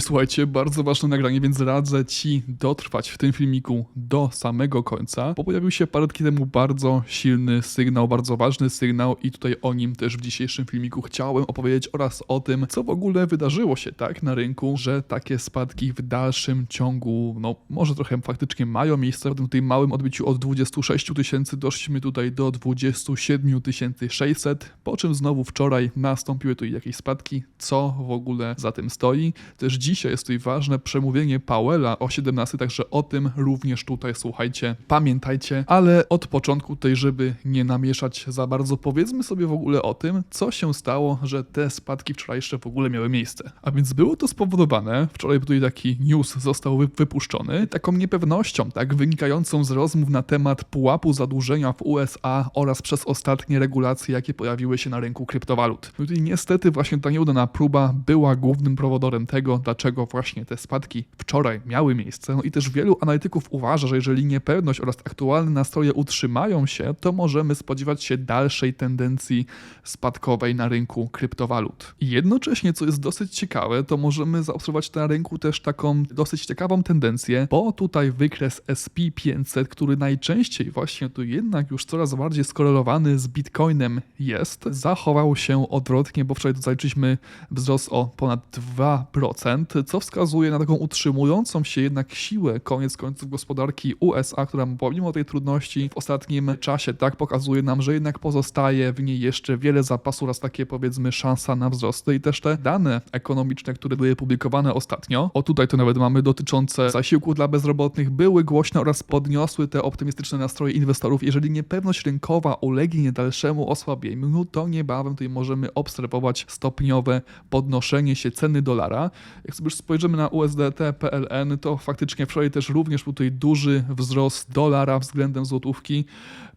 Słuchajcie, bardzo ważne nagranie, więc radzę Ci dotrwać w tym filmiku do samego końca, bo pojawił się parę dni temu bardzo silny sygnał, bardzo ważny sygnał i tutaj o nim też w dzisiejszym filmiku chciałem opowiedzieć oraz o tym, co w ogóle wydarzyło się tak na rynku, że takie spadki w dalszym ciągu, no może trochę faktycznie mają miejsce. W tym tutaj małym odbiciu od 26 tysięcy doszliśmy tutaj do 27 600, po czym znowu wczoraj nastąpiły tu jakieś spadki, co w ogóle za tym stoi. Też dzisiaj jest tutaj ważne przemówienie Powella o 17, także o tym również tutaj słuchajcie, pamiętajcie, ale od początku tutaj, żeby nie namieszać za bardzo, powiedzmy sobie w ogóle o tym, co się stało, że te spadki wczorajsze w ogóle miały miejsce. A więc było to spowodowane, wczoraj tutaj taki news został wy- wypuszczony, taką niepewnością, tak, wynikającą z rozmów na temat pułapu zadłużenia w USA oraz przez ostatnie regulacje, jakie pojawiły się na rynku kryptowalut. No i niestety właśnie ta nieudana próba była głównym prowodorem tego, dlaczego właśnie te spadki wczoraj miały miejsce. No i też wielu analityków uważa, że jeżeli niepewność oraz aktualne nastroje utrzymają się, to możemy spodziewać się dalszej tendencji spadkowej na rynku kryptowalut. Jednocześnie, co jest dosyć ciekawe, to możemy zaobserwować na rynku też taką dosyć ciekawą tendencję, bo tutaj wykres SP500, który najczęściej właśnie tu jednak już coraz bardziej skorelowany z Bitcoinem jest, zachował się odwrotnie, bo wczoraj tu wzrost o ponad 2%, co wskazuje na taką utrzymującą się jednak siłę koniec końców gospodarki USA, która pomimo tej trudności w ostatnim czasie tak pokazuje nam, że jednak pozostaje w niej jeszcze wiele zapasu oraz takie powiedzmy szansa na wzrosty i też te dane ekonomiczne, które były publikowane ostatnio, o tutaj to nawet mamy dotyczące zasiłków dla bezrobotnych, były głośne oraz podniosły te optymistyczne nastroje inwestorów. Jeżeli niepewność rynkowa ulegnie dalszemu osłabieniu, to niebawem tutaj możemy obserwować stopniowe podnoszenie się ceny dolara. Jak sobie już spojrzymy na USDT, PLN, to faktycznie wczoraj też również był tutaj duży wzrost dolara względem złotówki,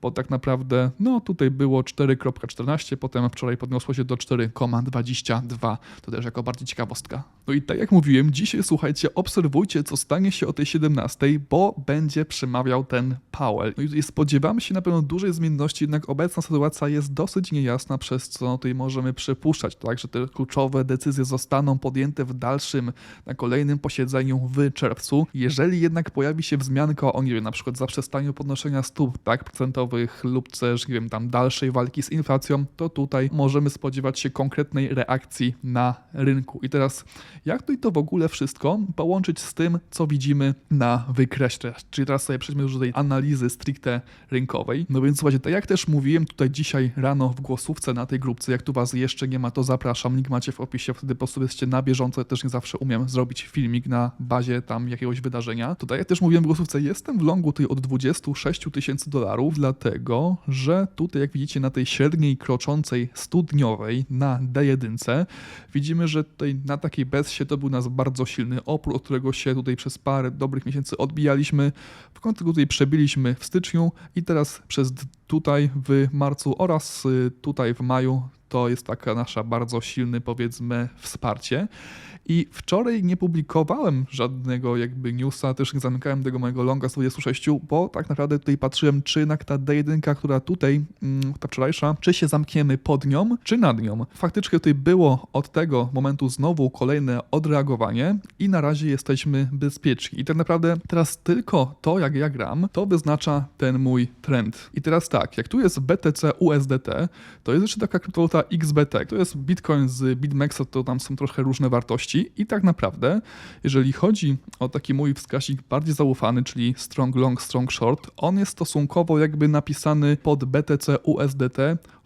bo tak naprawdę, no tutaj było 4,14, potem wczoraj podniosło się do 4,22. To też jako bardziej ciekawostka. No i tak jak mówiłem, dzisiaj słuchajcie, obserwujcie, co stanie się o tej 17, bo będzie przemawiał ten Powell. No i spodziewamy się na pewno dużej zmienności, jednak obecna sytuacja jest dosyć niejasna, przez co tutaj możemy przypuszczać, tak, że te kluczowe decyzje zostaną podjęte w dalszym, na kolejnym posiedzeniu w czerwcu. Jeżeli jednak pojawi się wzmianka o, nie wiem, na przykład zaprzestaniu podnoszenia stóp, tak, procentowych lub też, nie wiem, tam dalszej walki z inflacją, to tutaj możemy spodziewać się konkretnej reakcji na rynku. I teraz, jak tutaj to w ogóle wszystko połączyć z tym, co widzimy na wykreśle? Czyli teraz sobie przejdźmy już do tej analizy stricte rynkowej. No więc słuchajcie, tak jak też mówiłem tutaj dzisiaj rano w głosówce na tej grupce, jak tu was jeszcze nie ma, to zapraszam, link macie w opisie, wtedy po prostu jesteście na bieżąco, też nie zawsze umiem zrobić filmik na bazie tam jakiegoś wydarzenia. Tutaj jak też mówiłem w głosówce, jestem w longu tutaj od 26 tysięcy dolarów, dlatego, że tutaj jak widzicie na tej średniej kroczącej studniowej na D1 widzimy, że tutaj na takiej bezsie to był nas bardzo silny opór, od którego się tutaj przez parę dobrych miesięcy odbijaliśmy. W końcu tutaj przebiliśmy w styczniu i teraz przez tutaj w marcu oraz y, tutaj w maju to jest taka nasza bardzo silny powiedzmy wsparcie. I wczoraj nie publikowałem żadnego jakby newsa, też nie zamykałem tego mojego longa z 26, bo tak naprawdę tutaj patrzyłem, czy jednak ta D1, która tutaj, mm, ta wczorajsza, czy się zamkniemy pod nią, czy nad nią. Faktycznie tutaj było od tego momentu znowu kolejne odreagowanie i na razie jesteśmy bezpieczni. I tak naprawdę teraz tylko to, jak ja gram, to wyznacza ten mój trend. I teraz tak, jak tu jest BTC USDT, to jest jeszcze taka kryptowaluta XBT, to jest Bitcoin z BitMEXa, to tam są trochę różne wartości i tak naprawdę, jeżeli chodzi o taki mój wskaźnik bardziej zaufany, czyli strong long, strong short, on jest stosunkowo jakby napisany pod BTC USDT,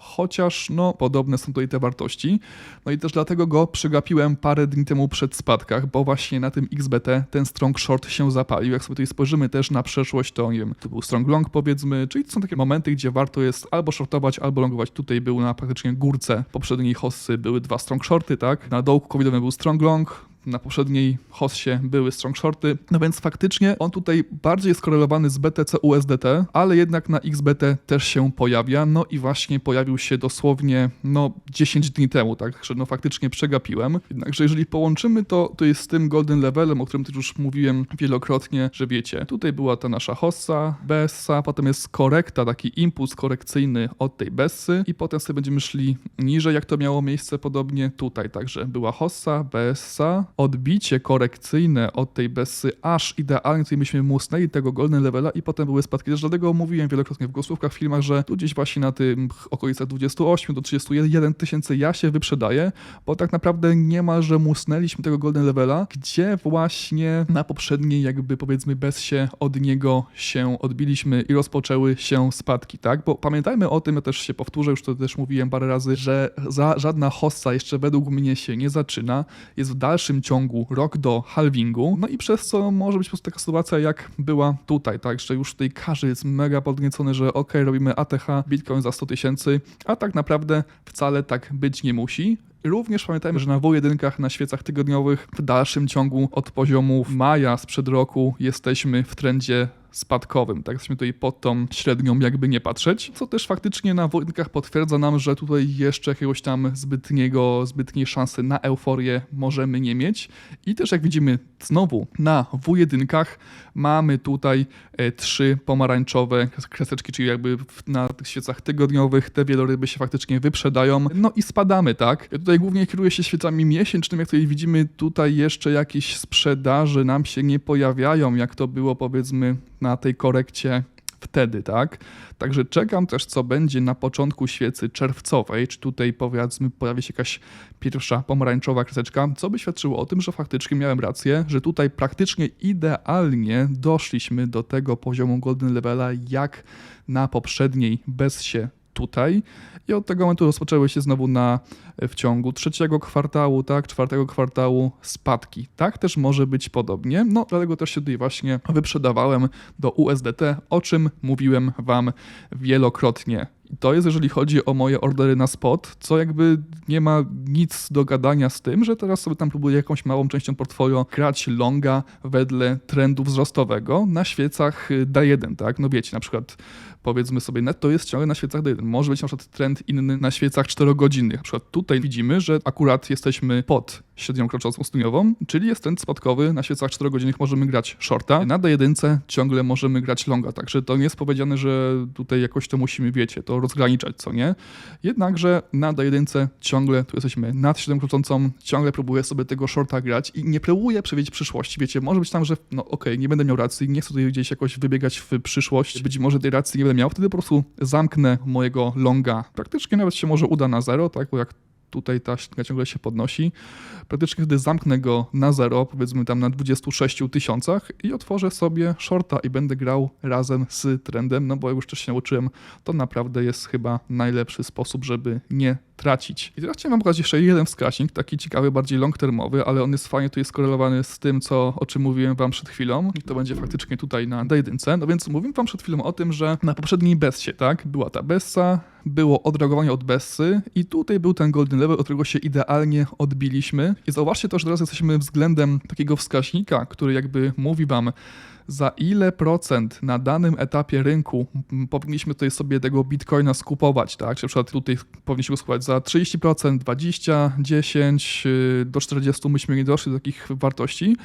chociaż no podobne są tutaj te wartości. No i też dlatego go przegapiłem parę dni temu przed spadkach, bo właśnie na tym XBT ten strong short się zapalił. Jak sobie tutaj spojrzymy też na przeszłość, to nie wiem, to był strong long powiedzmy, czyli to są takie momenty, gdzie warto jest albo shortować, albo longować. Tutaj był na praktycznie górce poprzedniej hossy były dwa strong shorty, tak? Na dołku covidowym był strong long, na poprzedniej hossie były strong shorty, no więc faktycznie on tutaj bardziej jest korelowany z BTC USDT, ale jednak na XBT też się pojawia, no i właśnie pojawił się dosłownie no 10 dni temu, także no faktycznie przegapiłem. Jednakże jeżeli połączymy to, to jest z tym golden levelem, o którym też już mówiłem wielokrotnie, że wiecie, tutaj była ta nasza hossa, Bessa, potem jest korekta, taki impuls korekcyjny od tej Bessy i potem sobie będziemy szli niżej, jak to miało miejsce podobnie tutaj, także była hossa, Bessa, odbicie korekcyjne od tej Bessy, aż idealnie tutaj byśmy musnęli tego golden levela i potem były spadki. Dlatego mówiłem wielokrotnie w głosówkach, w filmach, że tu gdzieś właśnie na tym okolicach 28 do 31 tysięcy ja się wyprzedaję, bo tak naprawdę niemalże musnęliśmy tego golden levela, gdzie właśnie na poprzedniej jakby powiedzmy Bessie od niego się odbiliśmy i rozpoczęły się spadki, tak? Bo pamiętajmy o tym, ja też się powtórzę, już to też mówiłem parę razy, że za, żadna hossa jeszcze według mnie się nie zaczyna, jest w dalszym ciągu rok do halvingu, no i przez co może być po prostu taka sytuacja, jak była tutaj, tak? Że już tej karzy jest mega podniecony, że ok, robimy ATH, Bitcoin za 100 tysięcy, a tak naprawdę wcale tak być nie musi. Również pamiętajmy, że na W1 na świecach tygodniowych w dalszym ciągu od poziomu maja sprzed roku jesteśmy w trendzie spadkowym, tak? Jesteśmy tutaj pod tą średnią, jakby nie patrzeć, co też faktycznie na wojenkach potwierdza nam, że tutaj jeszcze jakiegoś tam zbytniego, zbytniej szansy na euforię możemy nie mieć. I też jak widzimy znowu na W1 mamy tutaj e, trzy pomarańczowe kreseczki, czyli jakby na tych świecach tygodniowych te wieloryby się faktycznie wyprzedają. No i spadamy, tak? Tutaj głównie kieruję się świecami miesięcznymi, jak tutaj widzimy, tutaj jeszcze jakieś sprzedaży nam się nie pojawiają, jak to było powiedzmy na tej korekcie wtedy, tak? Także czekam też, co będzie na początku świecy czerwcowej, czy tutaj powiedzmy pojawi się jakaś pierwsza pomarańczowa kreseczka, co by świadczyło o tym, że faktycznie miałem rację, że tutaj praktycznie idealnie doszliśmy do tego poziomu golden levela, jak na poprzedniej bez się tutaj i od tego momentu rozpoczęły się znowu na, w ciągu trzeciego kwartału, tak, czwartego kwartału spadki. Tak też może być podobnie, no dlatego też się tutaj właśnie wyprzedawałem do USDT, o czym mówiłem Wam wielokrotnie. To jest, jeżeli chodzi o moje ordery na spot, co jakby nie ma nic do gadania z tym, że teraz sobie tam próbuję jakąś małą częścią portfolio grać longa wedle trendu wzrostowego na świecach D1, tak? No wiecie, na przykład powiedzmy sobie netto jest ciągle na świecach D1. Może być na przykład trend inny na świecach 4-godzinnych. Na przykład tutaj widzimy, że akurat jesteśmy pod średnią kroczącą stopniową, czyli jest trend spadkowy. Na świecach 4-godzinnych możemy grać shorta. Na D1 ciągle możemy grać longa, także to nie jest powiedziane, że tutaj jakoś to musimy, wiecie, to rozgraniczać, co nie? Jednakże na D1 ciągle tu jesteśmy nad średnią kroczącą, ciągle próbuję sobie tego shorta grać i nie próbuję przewidzieć przyszłości. Wiecie, może być tam, że no okej, okay, nie będę miał racji, nie chcę tutaj gdzieś jakoś wybiegać w przyszłość, być może tej racji nie będę miał, wtedy po prostu zamknę mojego longa. Praktycznie nawet się może uda na zero, tak? Bo jak tutaj ta średnia ciągle się podnosi. Praktycznie gdy zamknę go na zero, powiedzmy tam na 26 tysiącach i otworzę sobie shorta i będę grał razem z trendem, no bo jak już wcześniej nauczyłem, to naprawdę jest chyba najlepszy sposób, żeby nie tracić. I teraz chciałem wam pokazać jeszcze jeden wskaźnik, taki ciekawy, bardziej long-termowy, ale on jest fajnie tutaj skorelowany z tym, co, o czym mówiłem wam przed chwilą. I to będzie faktycznie tutaj na D1. No więc mówiłem wam przed chwilą o tym, że na poprzedniej Bessie, tak, była ta Bessa, było odreagowanie od Bessy i tutaj był ten golden level, od którego się idealnie odbiliśmy. I zauważcie to, że teraz jesteśmy względem takiego wskaźnika, który jakby mówi wam, za ile procent na danym etapie rynku powinniśmy tutaj sobie tego bitcoina skupować, tak? Czy na przykład tutaj powinniśmy go skupować za 30%, 20, 10 do 40 myśmy nie doszli do takich wartości.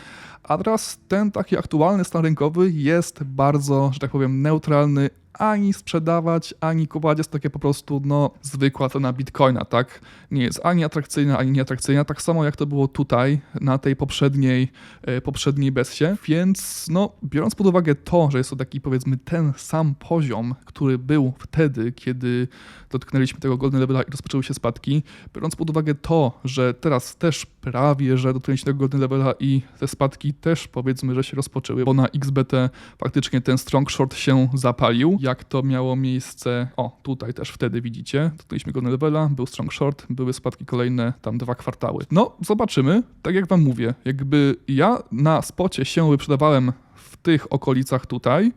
A teraz ten taki aktualny stan rynkowy jest bardzo, że tak powiem, neutralny, ani sprzedawać, ani kupować. Jest takie po prostu no, zwykła cena bitcoina, tak? Nie jest ani atrakcyjna, ani nieatrakcyjna. Tak samo jak to było tutaj, na tej poprzedniej, e, poprzedniej bezsie. Więc no, biorąc pod uwagę to, że jest to taki powiedzmy ten sam poziom, który był wtedy, kiedy dotknęliśmy tego golden levela i rozpoczęły się spadki, biorąc pod uwagę to, że teraz też prawie, że dotknęliśmy tego golden levela i te spadki też powiedzmy, że się rozpoczęły, bo na XBT faktycznie ten strong short się zapalił jak to miało miejsce. O, tutaj też wtedy widzicie. Dotknęliśmy go levela, był strong short, były spadki kolejne tam dwa kwartały. No, zobaczymy. Tak jak wam mówię, jakby ja na spocie się wyprzedawałem w tych okolicach tutaj,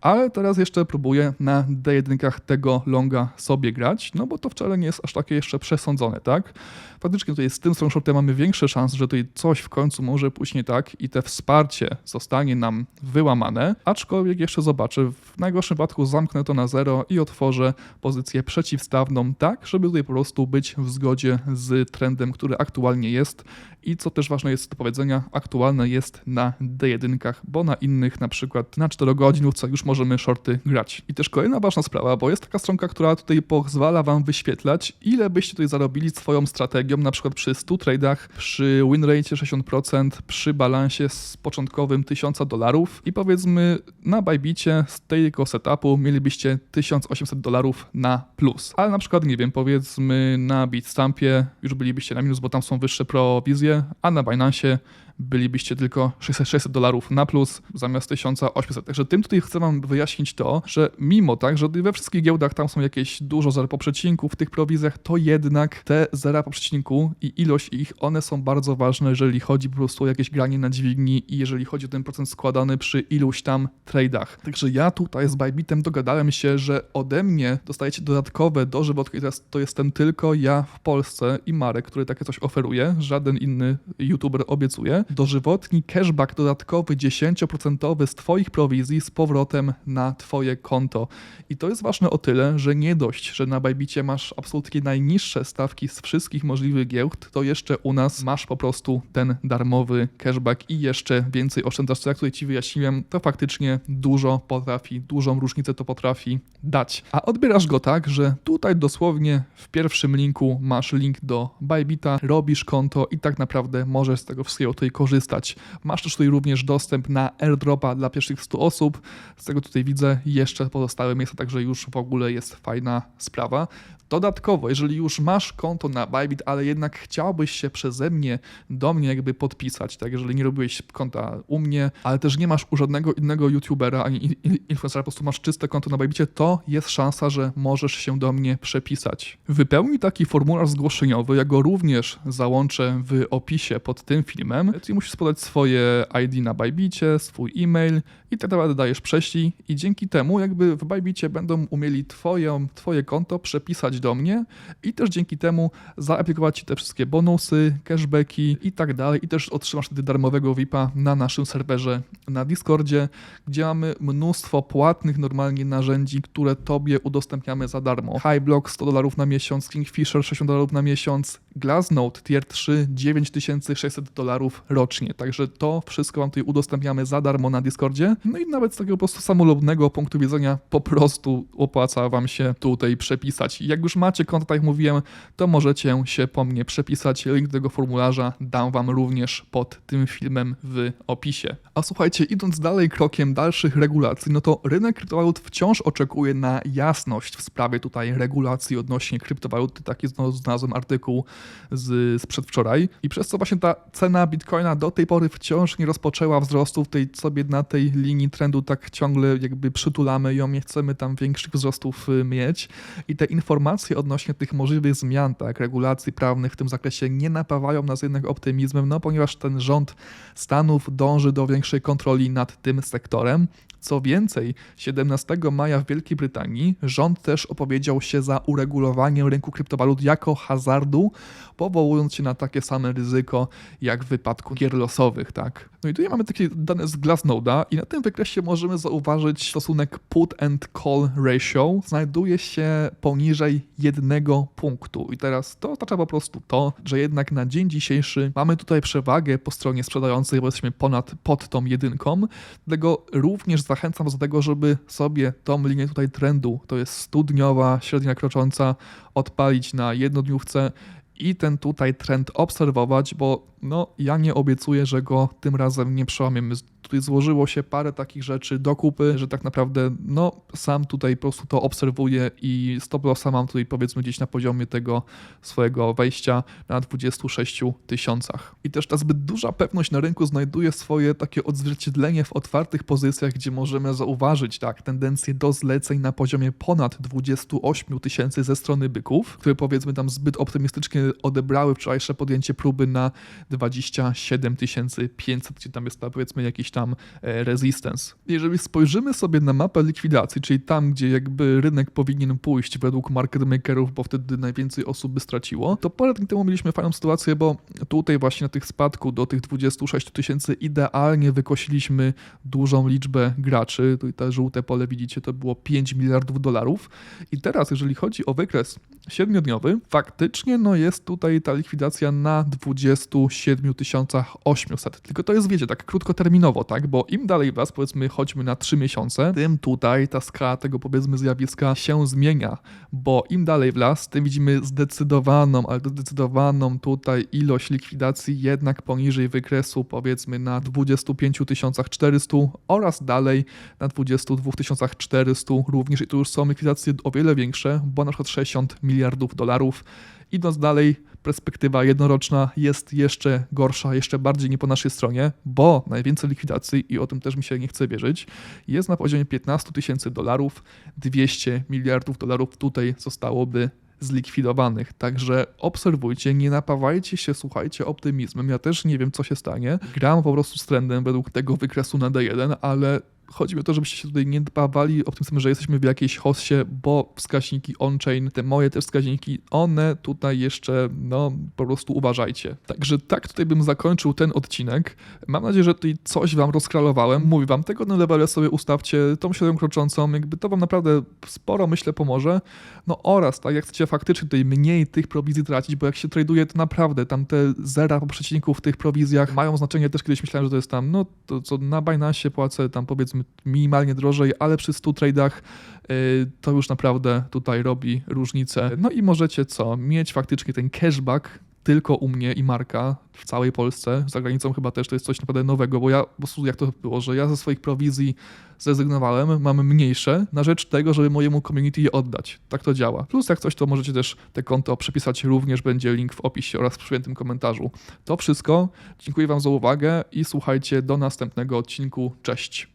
ale teraz jeszcze próbuję na D1 tego longa sobie grać, no bo to wcale nie jest aż takie jeszcze przesądzone, tak? Faktycznie tutaj z tym strong shortem mamy większe szanse, że tutaj coś w końcu może pójść nie tak i te wsparcie zostanie nam wyłamane, aczkolwiek jeszcze zobaczę, w najgorszym wypadku zamknę to na zero i otworzę pozycję przeciwstawną tak, żeby tutaj po prostu być w zgodzie z trendem, który aktualnie jest i co też ważne jest do powiedzenia, aktualne jest na D1, bo na innych na przykład na 4 godzinówce już możemy shorty grać. I też kolejna ważna sprawa, bo jest taka stronka, która tutaj pozwala wam wyświetlać, ile byście tutaj zarobili swoją strategią, na przykład przy 100 tradach, przy win rate 60%, przy balansie z początkowym 1000 dolarów i powiedzmy na Bybicie z tego setupu mielibyście 1800 dolarów na plus. Ale na przykład, nie wiem, powiedzmy na Bitstampie już bylibyście na minus, bo tam są wyższe prowizje, a na Binance bylibyście tylko 600 dolarów na plus zamiast 1800. Także tym tutaj chcę wam wyjaśnić to, że mimo tak, że we wszystkich giełdach tam są jakieś dużo zer po przecinku w tych prowizjach, to jednak te zera po przecinku i ilość ich, one są bardzo ważne, jeżeli chodzi po prostu o jakieś granie na dźwigni i jeżeli chodzi o ten procent składany przy iluś tam tradeach. Także ja tutaj z Bybitem dogadałem się, że ode mnie dostajecie dodatkowe dożywotki teraz to jestem tylko ja w Polsce i Marek, który takie coś oferuje, żaden inny youtuber obiecuje, dożywotni cashback dodatkowy 10% z Twoich prowizji z powrotem na Twoje konto. I to jest ważne o tyle, że nie dość, że na Bybicie masz absolutnie najniższe stawki z wszystkich możliwych giełd, to jeszcze u nas masz po prostu ten darmowy cashback i jeszcze więcej oszczędzasz. Jak tutaj Ci wyjaśniłem, to faktycznie dużo potrafi, dużą różnicę to potrafi dać. A odbierasz go tak, że tutaj dosłownie w pierwszym linku masz link do Bybita, robisz konto i tak naprawdę możesz z tego wszystkiego tutaj korzystać. Masz też tutaj również dostęp na airdropa dla pierwszych 100 osób. Z tego tutaj widzę jeszcze pozostałe miejsca, także już w ogóle jest fajna sprawa. Dodatkowo, jeżeli już masz konto na Bybit, ale jednak chciałbyś się przeze mnie do mnie jakby podpisać, tak, jeżeli nie robiłeś konta u mnie, ale też nie masz u żadnego innego youtubera ani influencera, po prostu masz czyste konto na Bybicie, to jest szansa, że możesz się do mnie przepisać. Wypełnij taki formularz zgłoszeniowy, ja go również załączę w opisie pod tym filmem, czyli musisz podać swoje ID na Bybicie, swój e-mail i tak naprawdę dajesz prześlij i dzięki temu jakby w Bybicie będą umieli twoje, twoje konto przepisać do mnie i też dzięki temu zaaplikować Ci te wszystkie bonusy, cashbacki i tak dalej i też otrzymasz wtedy darmowego VIPa na naszym serwerze na Discordzie, gdzie mamy mnóstwo płatnych normalnie narzędzi, które Tobie udostępniamy za darmo. Highblock 100 dolarów na miesiąc, Kingfisher 60 dolarów na miesiąc, Glassnode Tier 3 9600 dolarów rocznie, także to wszystko Wam tutaj udostępniamy za darmo na Discordzie, no i nawet z takiego po prostu samolubnego punktu widzenia po prostu opłaca Wam się tutaj przepisać. Jak już macie konto, tak jak mówiłem, to możecie się po mnie przepisać. Link do tego formularza dam Wam również pod tym filmem w opisie. A słuchajcie, idąc dalej krokiem dalszych regulacji, no to rynek kryptowalut wciąż oczekuje na jasność w sprawie tutaj regulacji odnośnie kryptowalut. Taki znalazłem artykuł z, z przedwczoraj i przez co właśnie ta cena bitcoina do tej pory wciąż nie rozpoczęła wzrostu, tej sobie na tej linii trendu tak ciągle jakby przytulamy ją, nie chcemy tam większych wzrostów y, mieć i te informacje odnośnie tych możliwych zmian, tak, regulacji prawnych w tym zakresie nie napawają nas jednak optymizmem, no ponieważ ten rząd Stanów dąży do większej kontroli nad tym sektorem. Co więcej, 17 maja w Wielkiej Brytanii rząd też opowiedział się za uregulowaniem rynku kryptowalut jako hazardu, powołując się na takie same ryzyko jak w wypadku gier losowych, tak? No i tutaj mamy takie dane z Glassnode'a i na tym wykresie możemy zauważyć stosunek put and call ratio znajduje się poniżej jednego punktu. I teraz to oznacza po prostu to, że jednak na dzień dzisiejszy mamy tutaj przewagę po stronie sprzedającej, bo jesteśmy ponad, pod tą jedynką. Dlatego również zachęcam do tego, żeby sobie tą linię tutaj trendu, to jest studniowa, średnia krocząca, odpalić na jednodniówce i ten tutaj trend obserwować, bo no ja nie obiecuję, że go tym razem nie przełamiemy. Tutaj złożyło się parę takich rzeczy do kupy, że tak naprawdę no sam tutaj po prostu to obserwuję i stop lossa mam tutaj powiedzmy gdzieś na poziomie tego swojego wejścia na 26 tysiącach. I też ta zbyt duża pewność na rynku znajduje swoje takie odzwierciedlenie w otwartych pozycjach, gdzie możemy zauważyć tak tendencję do zleceń na poziomie ponad 28 tysięcy ze strony byków, które powiedzmy tam zbyt optymistycznie odebrały wczorajsze podjęcie próby na 27 500, gdzie tam jest powiedzmy jakiś tam e, resistance. Jeżeli spojrzymy sobie na mapę likwidacji, czyli tam, gdzie jakby rynek powinien pójść według market makerów, bo wtedy najwięcej osób by straciło, to parę dni temu mieliśmy fajną sytuację, bo tutaj właśnie na tych spadku do tych 26 tysięcy idealnie wykosiliśmy dużą liczbę graczy. Tutaj te żółte pole widzicie, to było 5 miliardów dolarów. I teraz, jeżeli chodzi o wykres siedmiodniowy, faktycznie no jest jest tutaj ta likwidacja na 27 800. Tylko to jest, wiecie, tak krótkoterminowo, tak? Bo im dalej w las, powiedzmy, chodźmy na 3 miesiące, tym tutaj ta skala tego, powiedzmy, zjawiska się zmienia. Bo im dalej w las, tym widzimy zdecydowaną, ale zdecydowaną tutaj ilość likwidacji jednak poniżej wykresu, powiedzmy, na 25 400 oraz dalej na 22 400 również. I tu już są likwidacje o wiele większe, bo na przykład 60 miliardów dolarów. Idąc dalej, perspektywa jednoroczna jest jeszcze gorsza, jeszcze bardziej nie po naszej stronie, bo najwięcej likwidacji, i o tym też mi się nie chce wierzyć, jest na poziomie 15 tysięcy dolarów, 200 miliardów dolarów tutaj zostałoby zlikwidowanych. Także obserwujcie, nie napawajcie się, słuchajcie, optymizmem. Ja też nie wiem, co się stanie. Gram po prostu z trendem według tego wykresu na D1, ale chodzi mi o to, żebyście się tutaj nie napawali optymizmem, że jesteśmy w jakiejś hossie, bo wskaźniki on-chain, te moje też wskaźniki, one tutaj jeszcze, no, po prostu uważajcie. Także tak tutaj bym zakończył ten odcinek. Mam nadzieję, że tutaj coś wam rozkralowałem. Mówię wam, tego na levele sobie ustawcie, tą średnią kroczącą, jakby to wam naprawdę sporo, myślę, pomoże. No oraz, tak, jak chcecie faktycznie tutaj mniej tych prowizji tracić, bo jak się traduje, to naprawdę tam te zera po przeciwników w tych prowizjach mają znaczenie. Też kiedyś myślałem, że to jest tam, no to co na Binance płacę tam powiedzmy minimalnie drożej, ale przy 100 tradach y, to już naprawdę tutaj robi różnicę. No i możecie co? Mieć faktycznie ten cashback tylko u mnie i Marka w całej Polsce. Za granicą chyba też to jest coś naprawdę nowego, bo ja po prostu jak to było, że ja ze swoich prowizji zrezygnowałem, mam mniejsze na rzecz tego, żeby mojemu community je oddać. Tak to działa. Plus jak coś, to możecie też te konto przepisać również, będzie link w opisie oraz w przyjętym komentarzu. To wszystko. Dziękuję Wam za uwagę i słuchajcie do następnego odcinku. Cześć.